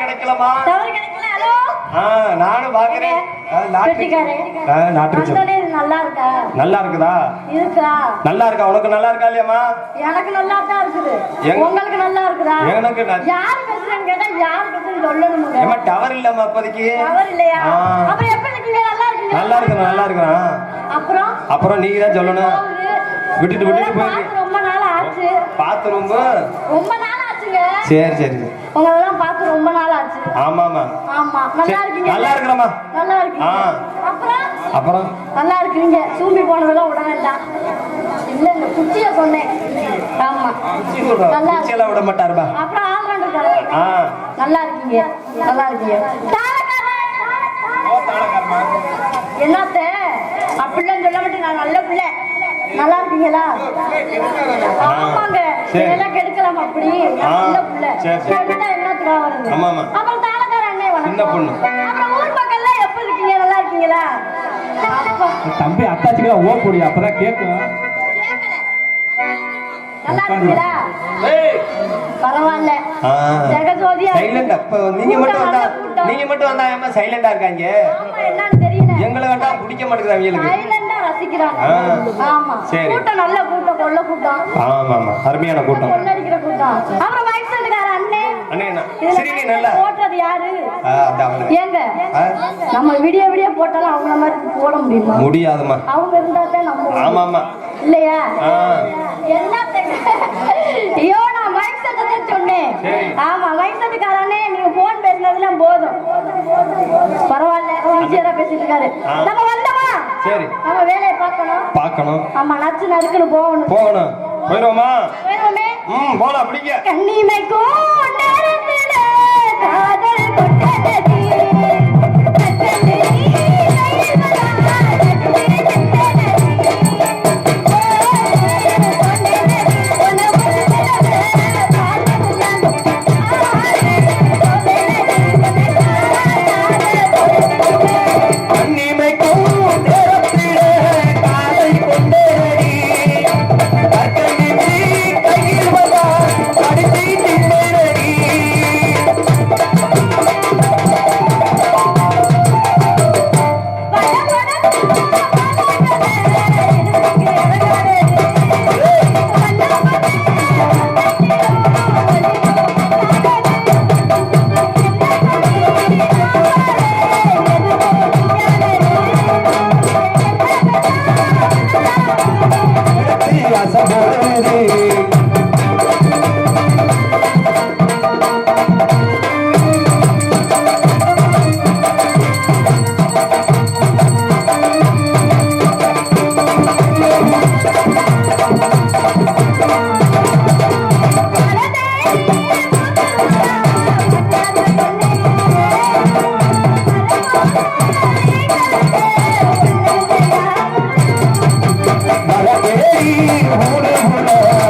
கிடைக்கலமா தவறு கிடைக்கல. ஹலோ ஆ நானும் பாக்குறேன் நல்லா இருக்கா? நல்லா இருக்குதா? இருக்கா? நல்லா இருக்கா? உனக்கு நல்லா இருக்கா இல்லையாம்மா? எனக்கு நல்லா தான் இருக்குது. உங்களுக்கு நல்லா இருக்குதா? எனக்கு யார் பேசுறேன்னு கேட்டா யார் பேசுறேன்னு சொல்லணுமுங்க. ஏமா டவர் இல்லம்மா இப்போதைக்கு? தவறு இல்லையா. அப்புறம் எப்ப இருக்கீங்க நல்லா இருக்கீங்க நல்லா இருக்கிறேன் நல்லா இருக்கிறேன். அப்புறம்? அப்புறம் நீங்க தான் சொல்லணும். விட்டுட்டு விட்டுட்டு பார்த்து ரொம்ப நாள் ஆச்சு. பார்த்து ரொம்ப. ரொம்ப நாள் சரி சரி. உங்களெல்லாம் பார்த்து ரொம்ப நாள் ஆச்சு ஆமாமா ஆமா. நல்லா சரி, இருக்கீங்க. நல்லா இருக்கிறேம்மா நல்லா இருக்கீங்க. அப்புறம்? அப்புறம்? நல்லா இருக்கிறீங்க சூம்பி போனதெல்லாம் விட வேண்டாம். இல்ல இந்த குச்சிய சொன்னேன். ஆமா. நல்லா. குச்சியெல்லாம் விட மாட்டாருப்பா அப்புறம் ஆல்ரவுண்டர் இருக்காரு. ஆ. நல்லா இருக்கீங்க. நல்லா இருக்கீங்க. என்னத்த? அப்படிலாம் சொல்ல மாட்டேன். நான் நல்ல பிள்ளை. நல்லா இருக்கீங்களா? ஆமாங்க. சரி. இதெல்லாம் கெடுக்கலாம் அப்படி நான் ஆ, நல்ல பிள்ளை. சரி, சரி. கெடுத்தா என்னத்துக்கா வருது ஆமாமா. அப்புறம் தாளக்கார அண்ணே வணக்கம். சின்ன பொண்ணு. அப்புறம் ஊர் பக்கம்லாம் எப்ப இருக்கீங்க? நல்லா இருக்கீங்களா? அப்பா, தம்பி ஓ போடி அப்பதான் கேட்கும். கேட்கல. நல்லா இருக்கீங்களா? ஏய். பரவாயில்ல. ஆ. ஜெகஜோதியா சைலண்ட். அப்ப நீங்க மட்டும் வந்தா நீங்க மட்டும் வந்தா ஏமா சைலண்டா இருக்காங்க? ஆமா, என்னன்னு தெரியல. எங்களை வேண்டாம் பிடிக்க மாட்டேங்குது அவங்களுக்கு. சைலண்டா ரசிக்கிறாங்க. ஆ. ஆமா. சரி. கூட்டம் நல்ல கூட்டம். கொள்ள கூட்டம் ஆமா ஆமா அருமையான கூட்டம். அப்புறம் அண்ணே. அண்ணே நல்லா. போட்டது யாரு. ஏங்க நம்ம விடிய விடிய போட்டாலும் அவங்கள மாதிரி போட முடியுமா? அவங்க இருந்தா தான் நம்ம ஆமா ஆமா இல்லையா? என்னத்துக்கு ஐயோ நான் சொன்னேன். ஆமா நீங்க போன் பேசினதுலாம் போதும். பரவாயில்ல சின்சியரா பேசிட்டு இருக்காரு. ஆ. நம்ம வந்தோமா சரி. நம்ம வேலையை பார்க்கணும். பார்க்கணும். ஆமா நச்சு நறுக்குன்னு போகணும். போகணும். போயிடுவோமா? வேணுமே ம் போலாம் பிடிங்க. கண்ணிமைக்கும் நேரத்தில காதல் கொட்டதடி. மலதேரி ஊரு ஊர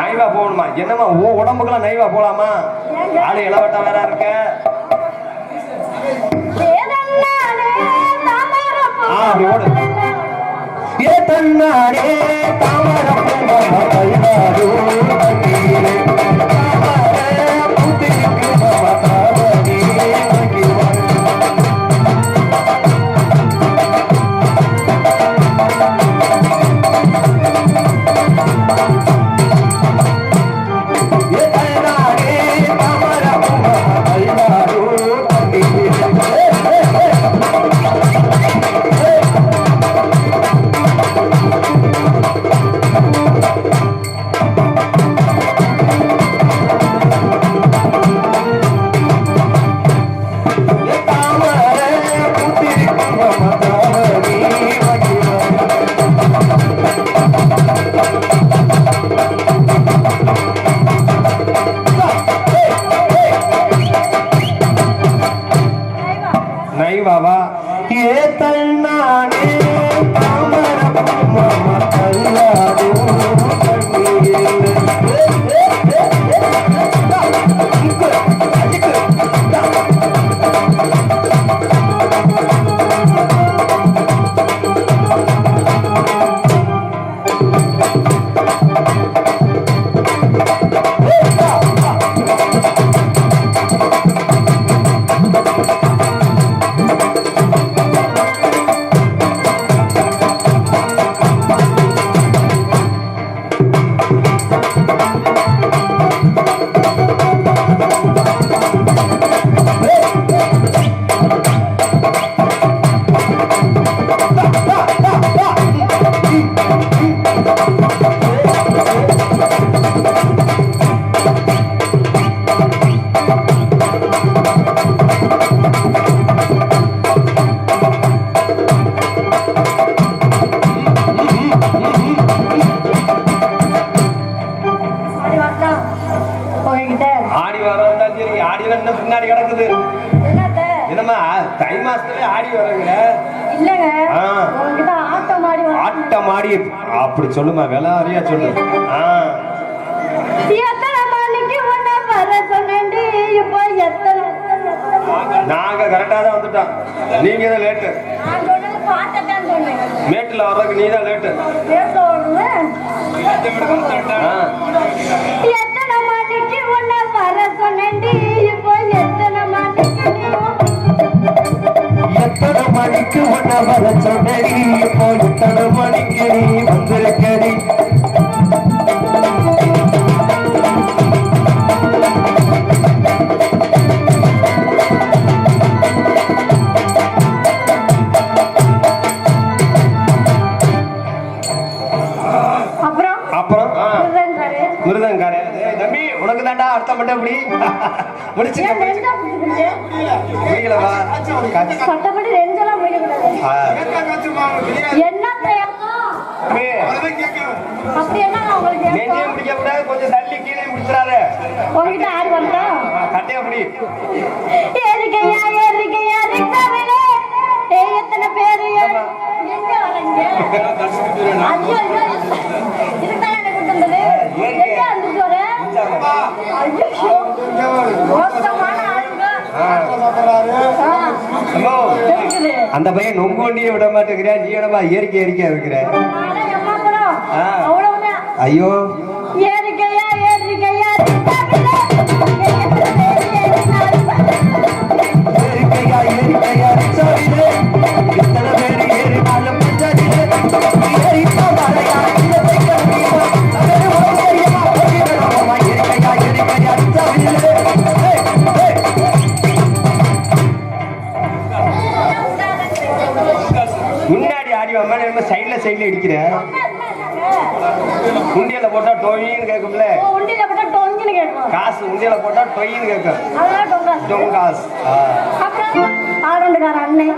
நைவா போகணுமா? என்னமா ஓ உடம்புக்குலாம் நைவா போலாமா ஆடு இளவட்டம் வேற இருக்க. அப்படி ஓடு. ஏ தன்னாரே Woo! அப்படி சொல்லுமா அறியா சொல்லு. ஆ. நாங்க கரெக்டா தான் வந்துட்டோம். நீங்க தான் லேட்டு மேட்டுல வர்றதுக்கு நீ தான் லேட்டு எத்தனை மணிக்கு உன்னை வர சொன்னடி மணிக்கு நீ வந்திருக்கடி அப்புறம் அப்புறம் ஆ. இதுதான்காரு. மிருதங்காரே ஏய், தம்பி உனக்கு தாண்டா அர்த்தம் பண்ண. நெஞ்சா பிடிச்சிக்கிச்சு? முடியலவா கொஞ்சம் தள்ளி கீழே முடிச்சிடாத உங்ககிட்ட ஆடி வரட்டா? கட்டையா அப்படி ஏறிக்கையா, ஏறிக்கையா, ரிக்ஷாவிலே. ஏய், எத்தனை பேரு எங்க வரீங்க? ஐயோ, ஐயோ, இதுக்குதான் என்னை கூட்டிட்டு வந்தது. எங்க வந்துட்டு வர? ஐயோ, மோசமான ஆளுங்க. ஆ. அந்த பையன் நொங்கு வண்டியை விட மாட்டேங்கிறா நீ இடமா ஏறிக்கை ஏறிக்கை இருக்கிற. ஐயோ. ஏறிக்கையா, ஏறிக்கையா, உண்டியல போட்டா டொயின்னு கேட்கும் அதெல்லாம் டொங்காது. டொங்காஸ் ஆ. அப்புறம் ஆரண்டுக்கார அண்ணன்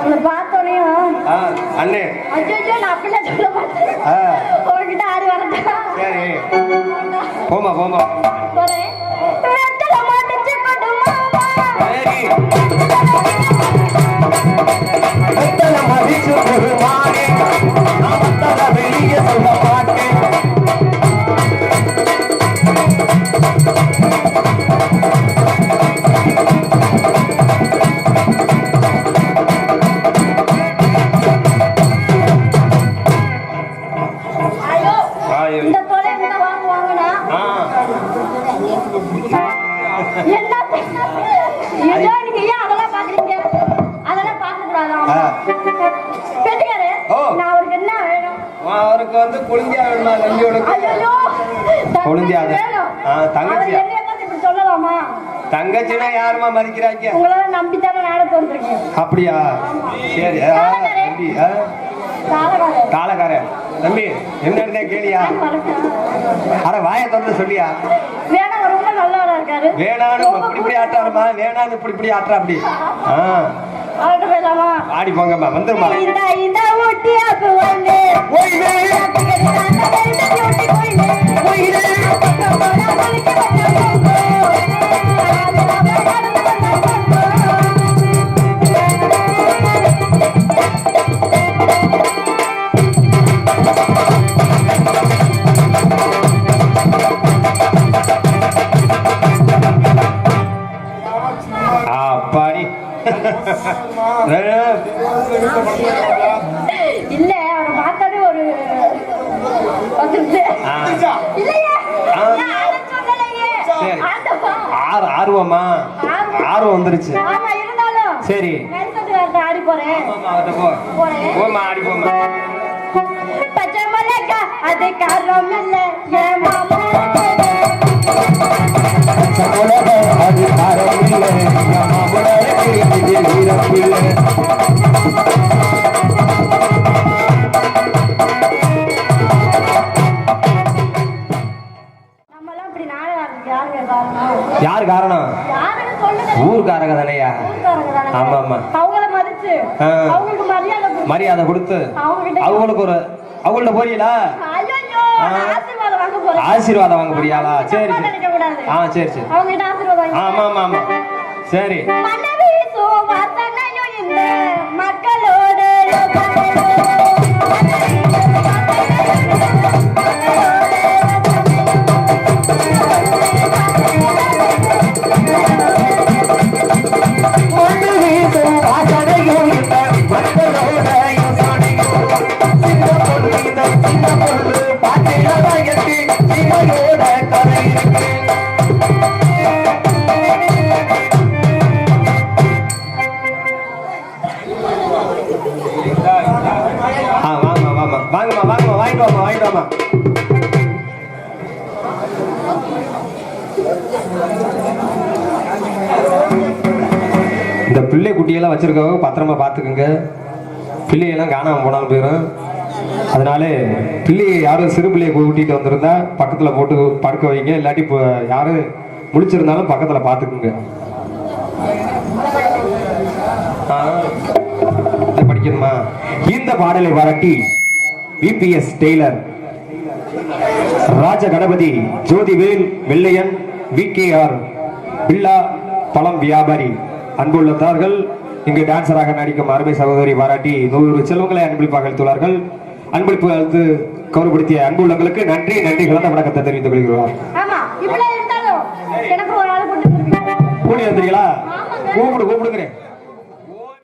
உன்னை பார்த்தோனையும் ஆ, அண்ணே அச்சோ நான் அப்படிலாம் சொல்ல மாட்டேன் ஆ. உங்ககிட்ட ஆடி வரட்டா சரி போமா போமா போறேன் வெத்தலை மாட்டுச்சு படுமாமா. சரி வெத்தலை மதிச்சு ஒரு மாறி அவருக்கு வந்து குளிந்தியா வேணுமா. தம்பியோட ஐயோ கொழுந்தியாது. வேணும் ஆ, தங்கச்சியா? அவர் என்னைய பார்த்து இப்படி சொல்லலாமா தங்கச்சினா யாருமா மதிக்கிறாங்க? உங்களால நாடகம் வந்திருக்கேன் அப்படியா? சரி தம்பி தாளக்காரன் தம்பி என்னன்னு கேளியா? அட வாயை திறந்து சொல்லியா? வேணான்னு இப்படி இப்படி ஆட்டாருமா வேணான்னு இப்படி இப்படி ஆட்டுறா அப்படி. ஆடி போங்கம்மா வந்துருமா இந்த ஆர்வமா? ஆர்வம். வந்துருச்சு. சரி. ஆடி போறேன். போம்மா, அவர்ட்ட போ. போறேன். போம்மா ஆடி போம்மா. பச்சை மிளகா அது காரம் இல்ல. என் மாமா அது காரம் இல்லை நம்ம உலகத்தில் இது யார் காரணம்? ஊர்க்காரங்க தானையா. ஆமா, ஆமா. மரியாதை கொடுத்து. அவங்களுக்கு ஒரு அவங்கள்ட்ட போறீங்களா. ஆசீர்வாதம் வாங்க போறியாளா சரி ஆ சரி சரி. ஆமா ஆமா ஆமா. சரி. மனைவி வாங்கம்மா வாங்கம்மா வாங்கிட்டு வாமா வாங்கிட்டு வாமா இந்த பிள்ளை குட்டியெல்லாம் வச்சிருக்கவங்க பத்திரமா பார்த்துக்குங்க. பிள்ளையெல்லாம் காணாம போனாலும் போயிடும் அதனால பிள்ளையை யாரும் சிறு பிள்ளையை கூட்டிட்டு வந்திருந்தா பக்கத்தில் போட்டு படுக்க வைங்க. இல்லாட்டி இப்போ யாரும் முடிச்சிருந்தாலும் பக்கத்தில் பார்த்துக்குங்க. ஆ, இதை படிக்கணுமா? இந்த பாடலை வரட்டி VPS tailor Raja Ganapathi Jothivel Vellaiyan V K R Billa பழம் வியாபாரி. அன்புள்ளத்தார்கள் இங்கு டான்சராக நடிக்கும் அருமை சகோதரி பாராட்டி நூறு செல்வங்களை அன்பளிப்பாக அளித்துள்ளார்கள். அன்பளிப்பு அளித்து கௌரவப்படுத்திய அன்புள்ளங்களுக்கு நன்றி நன்றி கலந்த வணக்கத்தை தெரிவித்துக் கொள்கிறோம். கூடி. கூப்பிடு கூப்பிடுங்கிறேன்.